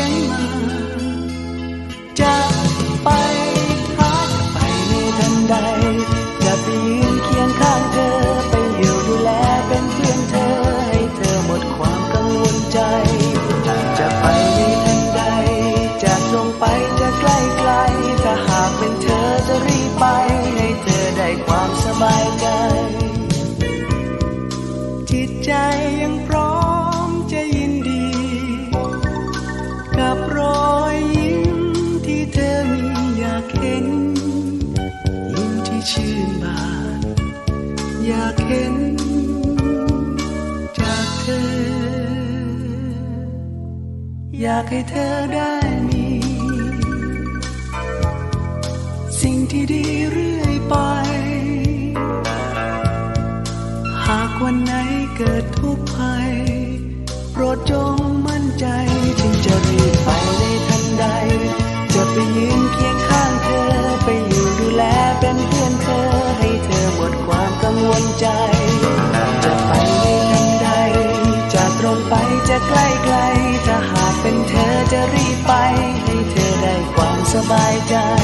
ยงมา จะไปหาจะไปในทันใด จะไปยืนเคียงข้างเธอ ไปอยู่ดูแลเป็นเพื่อนเธอ ให้เธอหมดความกังวลใจ จะไปในทันใด จะตรงไปจะใกล้ไกล ถ้าหากเป็นเธอจะรีบไป ให้เธอได้ความสบายใจ จิตใจยังพร้อม อยากเห็นจากเธอ อยากให้เธอได้มี สิ่งที่ดีเรื่อยไป หากวันไหนเกิดทุกข์ภัยโปรดจงมั่นใจ คว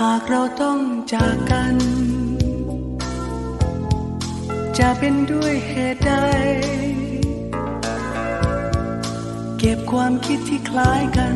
หากเราต้องจากกัน จะเป็นด้วยเหตุใด เก็บความคิดที่คล้ายกัน